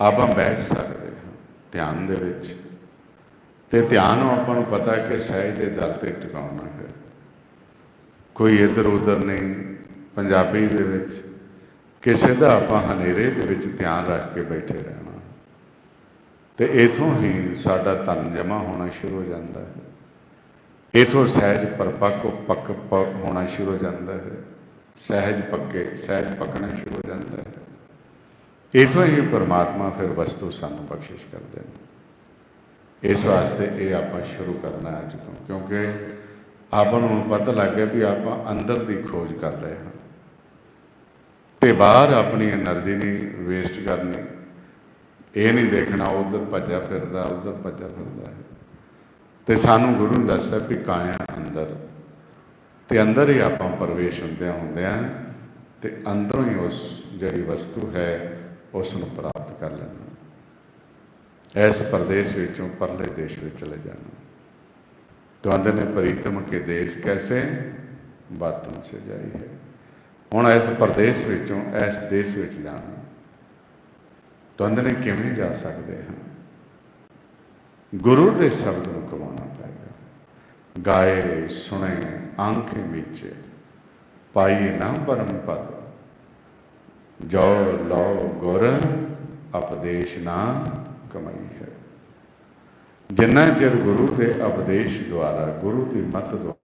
ਆਪਾਂ ਬੈਠ ਸਕਦੇ ਹਾਂ ਧਿਆਨ ਦੇ ਵਿੱਚ। ਤੇ ਧਿਆਨ ਨੂੰ ਆਪਾਂ ਨੂੰ ਪਤਾ ਕਿ ਸਹਿਜ ਦੇ ਦਰ ਤੇ ਟਿਕਾਉਣਾ ਹੈ। ਕੋਈ ਇੱਧਰ ਉੱਧਰ ਨਹੀਂ, ਪੰਜਾਬੀ ਦੇ ਵਿੱਚ ਕਿਸੇ ਦਾ ਆਪਾਂ ਹਨੇਰੇ ਦੇ ਵਿੱਚ ਧਿਆਨ ਰੱਖ ਕੇ ਬੈਠੇ ਰਹਿਣਾ। ਤੇ ਇਥੋਂ ਹੀ ਸਾਡਾ ਤਨ ਜਮਾ ਹੋਣਾ ਸ਼ੁਰੂ ਹੋ ਜਾਂਦਾ ਹੈ। ਇਥੋਂ ਸਹਿਜ ਪਰਪੱਕ ਪੱਕ ਪ- ਹੋਣਾ ਸ਼ੁਰੂ ਹੋ ਜਾਂਦਾ ਹੈ। ਸਹਿਜ ਪੱਕੇ, ਸਹਿਜ ਪੱਕਣਾ ਸ਼ੁਰੂ ਹੋ ਜਾਂਦਾ ਹੈ। ਇਥੋਂ ਹੀ ਪਰਮਾਤਮਾ ਫਿਰ ਵਸਤੂ ਸਾਨੂੰ ਬਖਸ਼ਿਸ਼ ਕਰਦੇ ਨੇ। ਇਸ ਵਾਸਤੇ ਇਹ ਆਪਾਂ ਸ਼ੁਰੂ ਕਰਨਾ ਅੱਜ ਤੋਂ, ਕਿਉਂਕਿ ਆਪਾਂ ਨੂੰ ਪਤਾ ਲੱਗ ਗਿਆ ਵੀ ਆਪਾਂ ਅੰਦਰ ਦੀ ਖੋਜ ਕਰ ਰਹੇ ਹਾਂ। ਤੇ ਬਾਹਰ ਆਪਣੀ એનર્ਜੀ ਨਹੀਂ ਵੇਸਟ ਕਰਨੀ। ਇਹ ਨਹੀਂ ਦੇਖਣਾ, ਉਧਰ ਭੱਜਿਆ ਫਿਰਦਾ, ਉਧਰ ਭੱਜਿਆ ਫਿਰਦਾ ਹੈ। ਤੇ ਸਾਨੂੰ ਗੁਰੂ ਨੇ ਦੱਸਿਆ ਕਿ ਕਾਇਆ ਅੰਦਰ। ਤੇ ਅੰਦਰ ਹੀ ਆਪਾਂ ਪ੍ਰਵੇਸ਼ ਹੁੰਦੇ ਹੁੰਦੇ ਆ ਤੇ ਅੰਦਰੋਂ ਹੀ ਉਸ ਜਿਹੜੀ ਵਸਤੂ ਹੈ ਉਸ ਨੂੰ ਪ੍ਰਾਪਤ ਕਰ ਲੈਣਾ ਇਸ ਪਰਦੇਸ ਵਿੱਚੋਂ, ਪਰਲੇ ਦੇਸ਼ ਵਿੱਚ ਚਲੇ ਜਾਣਾ तो अंदर ने परितम के देश कैसे बातों से जाई है ਹੁਣ ਇਸ ਪ੍ਰਦੇਸ਼ ਵਿੱਚੋਂ, ਇਸ ਦੇਸ਼ ਵਿੱਚ ਜਾਣਾ। ਤੁਹਾਡੇ ਨੇ ਕਿਵੇਂ ਜਾ ਸਕਦੇ ਹਾਂ ਗੁਰੂ ਦੇ ਸ਼ਬਦ ਨੂੰ ਕਮਾਉਣਾ ਪਏਗਾ। ਗਾਏ, ਸੁਣੇ, ਆਂਖੇ ਮੀਚੇ ਪਾਈ ਨਾ ਪਰਮ ਪਦ। ਜੋ ਲੋ ਗੁਰ ਉਪਦੇਸ਼ ਨਾ ਕਮਾਈ ਹੈ। ਜਿੰਨਾ ਚਿਰ ਗੁਰੂ ਦੇ ਉਪਦੇਸ਼ ਦੁਆਰਾ, ਗੁਰੂ ਦੀ ਮਤ ਦੁਆਰਾ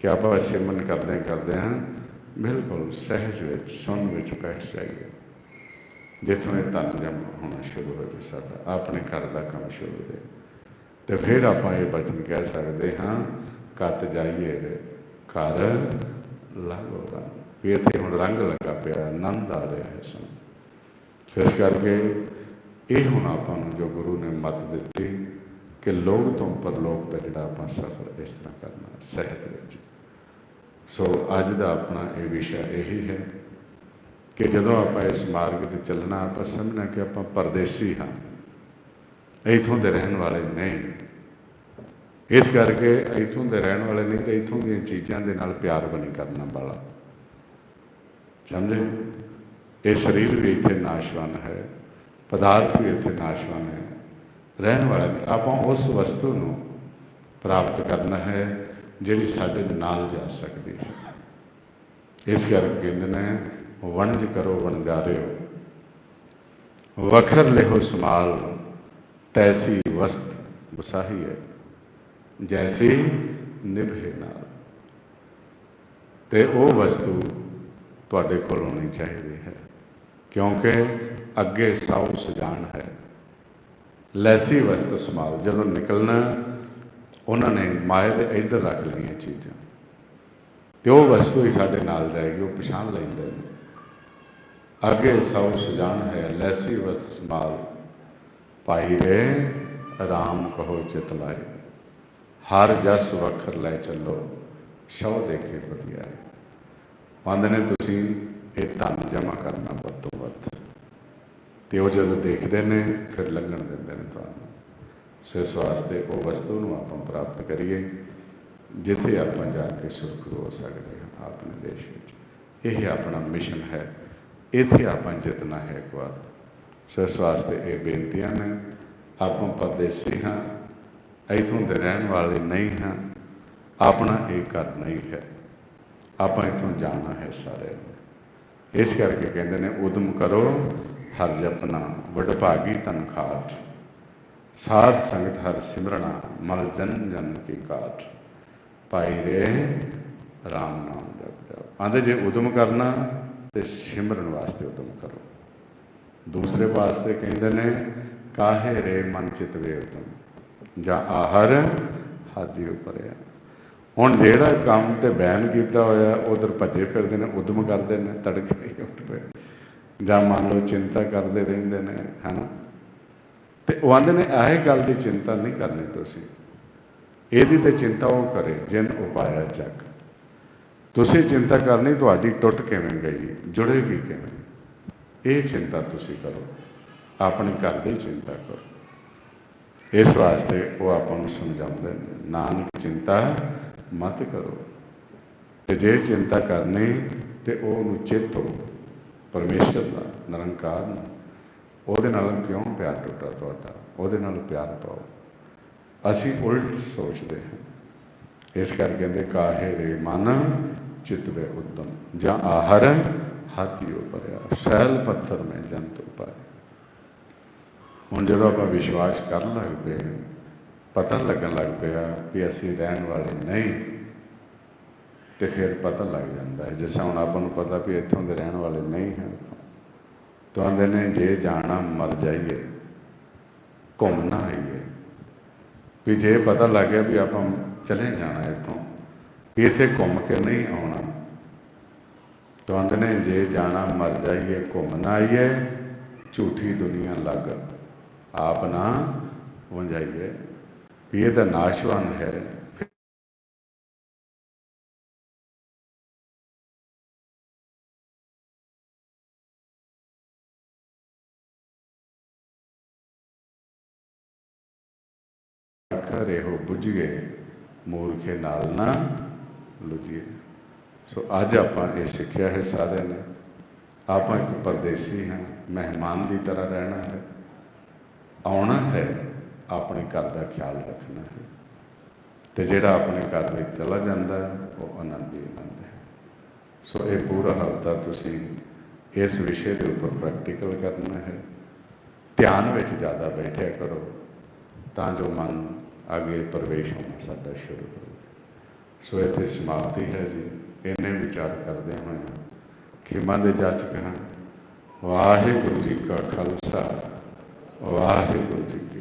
ਕਿ ਆਪਾਂ ਸਿਮਰਨ ਕਰਦੇ ਕਰਦੇ ਹਾਂ, ਬਿਲਕੁਲ ਸਹਿਜ ਵਿੱਚ ਸੁਣ ਵਿੱਚ ਬੈਠ ਜਾਈਏ। ਜਿੱਥੋਂ ਇਹ ਤਨ ਜਮ ਹੋਣਾ ਸ਼ੁਰੂ ਹੋ ਜਾਏ ਸਾਡਾ, ਆਪਣੇ ਘਰ ਦਾ ਕੰਮ ਸ਼ੁਰੂ ਹੋ ਜਾਏ। ਤੇ ਫਿਰ ਆਪਾਂ ਇਹ ਬਚਨ ਕਹਿ ਸਕਦੇ ਹਾਂ, ਕੱਤ ਜਾਈਏ ਘਰ ਘਰ। ਲਾਗੋਗਾ ਵੀ ਇੱਥੇ ਹੁਣ ਰੰਗ ਲੱਗਾ ਪਿਆ, ਆਨੰਦ ਆ ਰਿਹਾ ਹੈ ਸਾਨੂੰ ਇਸ ਕਰਕੇ ਇਹ ਹੁਣ ਆਪਾਂ ਨੂੰ ਜੋ ਗੁਰੂ ਨੇ ਮਤ ਦਿੱਤੀ ਕਿ ਲੋਕ ਤੋਂ ਪਰਲੋਕ ਦਾ ਜਿਹੜਾ ਆਪਾਂ ਸਫ਼ਰ ਇਸ ਤਰ੍ਹਾਂ ਕਰਨਾ, ਸਹਿਜ ਵਿੱਚ। ਸੋ ਅੱਜ ਦਾ ਆਪਣਾ ਇਹ ਵਿਸ਼ਾ ਇਹੀ ਹੈ ਕਿ ਜਦੋਂ ਆਪਾਂ ਇਸ ਮਾਰਗ ਤੇ ਚੱਲਣਾ, ਆਪਾਂ ਸਮਝਣਾ ਕਿ ਆਪਾਂ ਪਰਦੇਸੀ ਹਾਂ, ਇਥੋਂ ਦੇ ਰਹਿਣ ਵਾਲੇ ਨਹੀਂ। ਇਸ ਕਰਕੇ ਇਥੋਂ ਦੇ ਰਹਿਣ ਵਾਲੇ ਨਹੀਂ ਤੇ ਇਥੋਂ ਦੀਆਂ ਚੀਜ਼ਾਂ ਦੇ ਨਾਲ ਪਿਆਰ ਬਣੀ ਕਰਨਾ ਵਾਲਾ। ਸਮਝੇ? ਇਹ ਸਰੀਰ ਵੀ ਇੱਥੇ ਨਾਸ਼ਵਾਨ ਹੈ, ਪਦਾਰਥ ਵੀ ਇੱਥੇ ਨਾਸ਼ਵਾਨ ਹੈ, ਰਹਿਣ ਵਾਲਾ ਨੇ ਆਪਾਂ ਉਸ ਵਸਤੂ ਨੂੰ ਪ੍ਰਾਪਤ ਕਰਨਾ ਹੈ ਜਿਹੜੀ ਸਾਡੇ ਨਾਲ ਜਾ ਸਕਦੀ ਹੈ। ਇਸ ਕਰਕੇ ਕਹਿੰਦੇ ਨੇ, ਵਣਜ ਕਰੋ, ਵਣਜਾਰਿਓ। ਵਖਰ ਲਿਹੋ ਸਮਾਲ ਤੈਸੀ ਵਸਤ ਵਸਾਹੀ ਹੈ। ਜੈਸੀ ਨਿਭੇ ਨਾਲ। ਤੇ ਉਹ ਵਸਤੂ ਤੁਹਾਡੇ ਕੋਲ ਹੋਣੀ ਚਾਹੀਦੀ ਹੈ, ਕਿਉਂਕਿ ਅੱਗੇ ਸਭ ਸਜਾਣ ਹੈ। ਲੈਸੀ ਵਸਤ ਸਮਾਲ ਜਦੋਂ ਨਿਕਲਣਾ ਉਹਨਾਂ ਨੇ ਮਾਇਆ ਦੇ ਇੱਧਰ ਰੱਖ ਲਈਆਂ ਚੀਜ਼ਾਂ। ਤੇ ਉਹ ਵਸਤੂ ਹੀ ਸਾਡੇ ਨਾਲ ਜਾਏਗੀ ਉਹ ਪਛਾਣ ਲੈਂਦੇ ਨੇ। ਅੱਗੇ ਸਭ ਸੁਜਾਨ ਹੈ, ਲੈਸੀ ਵਸਤ ਸੰਭਾਲ। ਪਾਈ ਰੇ ਆਰਾਮ ਕਹੋ ਚਿਤ ਲਾਏ। ਹਰ ਜਸ ਵਖਰ ਲੈ ਚੱਲੋ ਸ਼ਉ ਦੇਖੇ ਵਧੀਆ ਹੈ। ਕਹਿੰਦੇ ਨੇ ਤੁਸੀਂ, ਇਹ ਧਨ ਜਮਾ ਕਰਨਾ ਵੱਧ ਤੋਂ ਵੱਧ। ਤੇ ਉਹ ਜਦੋਂ ਦੇਖਦੇ ਨੇ, ਫਿਰ ਲੰਘਣ ਦਿੰਦੇ ਨੇ ਤੁਹਾਨੂੰ। ਸੋ ਇਸ ਵਾਸਤੇ ਉਹ ਵਸਤੂ ਨੂੰ ਆਪਾਂ ਪ੍ਰਾਪਤ ਕਰੀਏ, ਜਿੱਥੇ ਆਪਾਂ ਜਾ ਕੇ ਸੁਰਖ ਹੋ ਸਕਦੇ ਹਾਂ ਆਪਣੇ ਦੇਸ਼ ਵਿੱਚ। ਇਹ ਆਪਣਾ ਮਿਸ਼ਨ ਹੈ। ਇੱਥੇ ਆਪਾਂ ਜਿੱਤਣਾ ਹੈ ਇੱਕ ਵਾਰ। ਸੋ ਇਸ ਵਾਸਤੇ ਇਹ ਬੇਨਤੀਆਂ ਨੇ, ਆਪਾਂ ਪਰਦੇਸੀ ਹਾਂ, ਇੱਥੋਂ ਦੇ ਰਹਿਣ ਵਾਲੇ ਨਹੀਂ ਹਾਂ, ਆਪਣਾ ਇਹ ਘਰ ਨਹੀਂ ਹੈ। ਆਪਾਂ ਇੱਥੋਂ ਜਾਣਾ ਹੈ ਸਾਰੇ ਇਸ ਕਰਕੇ ਕਹਿੰਦੇ ਨੇ, ਉਦਮ ਕਰੋ, ਹਰ ਜਪਨਾ, ਵਡਭਾਗੀ ਤਨ ਖਾਟ ਸਾਧ ਸੰਗਤ ਹਰ ਸਿਮਰਣਾ, ਮਲ ਜਨ ਜਨ ਕੀ ਕਾਟ ਪਾਈ ਰੇ, ਰਾਮ ਨਾਮ ਜਪ ਜਪ। ਆਂਦੇ ਜੇ ਉਦਮ ਕਰਨਾ, ਤੇ ਸਿਮਰਨ ਵਾਸਤੇ ਉਦਮ ਕਰੋ। ਦੂਸਰੇ ਪਾਸੇ ਕਹਿੰਦੇ ਨੇ, ਕਾਹੇ ਰੇ ਮਨ ਚਿਤ ਵੇ ਉਦਮ? ਜਾਂ ਆਹਰ ਹਰ ਜੀਉ ਪਰਿਆ ਹੁਣ ਜਿਹੜਾ ਕੰਮ ਤੇ ਬੈਨ ਕੀਤਾ ਹੋਇਆ, ਉਧਰ ਭੱਜੇ ਫਿਰਦੇ ਨੇ, ਉਦਮ ਕਰਦੇ ਨੇ, ਤੜਕੇ ਉੱਠ ਪਏ। ਜਾਂ ਮੰਨ ਲਓ ਚਿੰਤਾ ਕਰਦੇ ਰਹਿੰਦੇ ਨੇ, ਹਨਾ? ਤੇ ਉਹ ਆਂਦੇ ਨੇ ਇਹ ਗੱਲ ਦੀ ਚਿੰਤਾ ਨਹੀਂ ਕਰਨੀ ਤੁਸੀਂ। ਇਹਦੀ ਤੇ ਚਿੰਤਾ ਉਹ ਕਰੇ ਜਿਨ ਉਪਾਇਆ ਜਗ ਤੁਸੀਂ ਚਿੰਤਾ ਕਰਨੀ ਤੁਹਾਡੀ ਟੁੱਟ ਕਿਵੇਂ ਗਈ ਜੁੜੇਗੀ ਕਿਵੇਂ। ਇਹ ਚਿੰਤਾ ਤੁਸੀਂ ਕਰੋ, ਆਪਣੇ ਘਰ ਦੀ ਚਿੰਤਾ ਕਰੋ। ਇਸ ਵਾਸਤੇ ਉਹ ਆਪਾਂ ਨੂੰ ਸਮਝਾਉਂਦੇ ਨੇ, ਨਾਨਕ ਚਿੰਤਾ ਮਤ ਕਰੋ। ਤੇ ਜੇ ਚਿੰਤਾ ਕਰਨੀ ਤੇ ਉਹਨੂੰ ਚੇਤੋ ਪਰਮੇਸ਼ਰ ਦਾ, ਨਿਰੰਕਾਰ ਨੂੰ ਉਹਦੇ ਨਾਲ ਕਿਉਂ ਪਿਆਰ ਟੁੱਟਾ ਤੁਹਾਡਾ? ਉਹਦੇ ਨਾਲ ਪਿਆਰ ਪਾਓ। ਅਸੀਂ ਉਲਟ ਸੋਚਦੇ ਹਾਂ। ਇਸ ਕਰਕੇ ਕਹਿੰਦੇ, ਕਾਹੇ ਰੇ ਮਨ ਚਿਤਵੇ ਉਦਮ। ਜਾਂ ਆਹਰ, ਹਰ ਜੀਉ ਪਰਿਆ ਸਹਿਲ ਪੱਥਰ ਮੈਂ ਜੰਤੁ ਪਾਏ ਹੁਣ ਜਦੋਂ ਆਪਾਂ ਵਿਸ਼ਵਾਸ ਕਰਨ ਲੱਗ ਪਏ, ਪਤਾ ਲੱਗਣ ਲੱਗ ਪਿਆ ਕਿ ਅਸੀਂ ਰਹਿਣ ਵਾਲੇ ਨਹੀਂ, ਤੇ ਫਿਰ ਪਤਾ ਲੱਗ ਜਾਂਦਾ ਹੈ। ਜਿਸ ਹੁਣ ਆਪਾਂ ਨੂੰ ਪਤਾ ਵੀ ਇੱਥੋਂ ਦੇ ਰਹਿਣ ਵਾਲੇ ਨਹੀਂ ਹੈ ਤਾਂ ਆਂਦੇ ਨੇ, ਜੇ ਜਾਣਾ ਮਰ ਜਾਈਏ ਘੁੰਮਣਾ ਆਈਏ। ਵੀ ਜੇ ਪਤਾ ਲੱਗ ਗਿਆ ਵੀ ਆਪਾਂ ਚਲੇ ਜਾਣਾ ਇੱਥੋਂ, ਵੀ ਇੱਥੇ ਘੁੰਮ ਕੇ ਨਹੀਂ ਆਉਣਾ। ਤਾਂ ਆਂਦੇ ਨੇ, ਜੇ ਜਾਣਾ ਮਰ ਜਾਈਏ ਘੁੰਮਣਾ ਆਈਏ, ਝੂਠੀ ਦੁਨੀਆ ਲੱਗ ਆਪ ਨਾ ਵੰਜਾਈਏ। ਵੀ ਇਹ ਤਾਂ ਨਾਸ਼ਵਾਨ ਹੈ। ਕਰੇ ਹੋ ਬੁੱਝ ਗਏ, ਮੂਰਖੇ ਨਾਲ ਨਾ ਲੁਜੀਏ ਸੋ ਅੱਜ ਆਪਾਂ ਇਹ ਸਿੱਖਿਆ ਹੈ ਸਾਰਿਆਂ ਨੇ। ਆਪਾਂ ਇੱਕ ਪਰਦੇਸੀ ਹਾਂ, ਮਹਿਮਾਨ ਦੀ ਤਰ੍ਹਾਂ ਰਹਿਣਾ ਹੈ। ਆਉਣਾ ਹੈ, ਆਪਣੇ ਘਰ ਦਾ ਖਿਆਲ ਰੱਖਣਾ ਹੈ। ਤੇ ਜਿਹੜਾ ਆਪਣੇ ਘਰ ਵਿੱਚ ਚਲਾ ਜਾਂਦਾ, ਉਹ ਆਨੰਦ ਹੀ ਆਨੰਦ ਹੈ। ਸੋ ਇਹ ਪੂਰਾ ਹਫਤਾ ਤੁਸੀਂ ਇਸ ਵਿਸ਼ੇ ਦੇ ਉੱਪਰ ਪ੍ਰੈਕਟੀਕਲ ਕਰਨਾ ਹੈ। ਧਿਆਨ ਵਿੱਚ ਜ਼ਿਆਦਾ ਬੈਠਿਆ ਕਰੋ, ਤਾਂ ਜੋ ਮਨ ਅੱਗੇ ਪ੍ਰਵੇਸ਼ ਹੋਣਾ ਸਾਡਾ ਸ਼ੁਰੂ ਹੋ ਗਿਆ। ਸੋ ਇੱਥੇ ਸਮਾਪਤੀ ਹੈ ਜੀ। ਇਹਨੇ ਵਿਚਾਰ ਕਰਦੇ ਹੋਏ ਖਿਮਾ ਦੇ ਜਾਚਕ ਹਾਂ ਵਾਹਿਗੁਰੂ ਜੀ ਕਾ ਖਾਲਸਾ, ਵਾਹਿਗੁਰੂ ਜੀ ਕੀ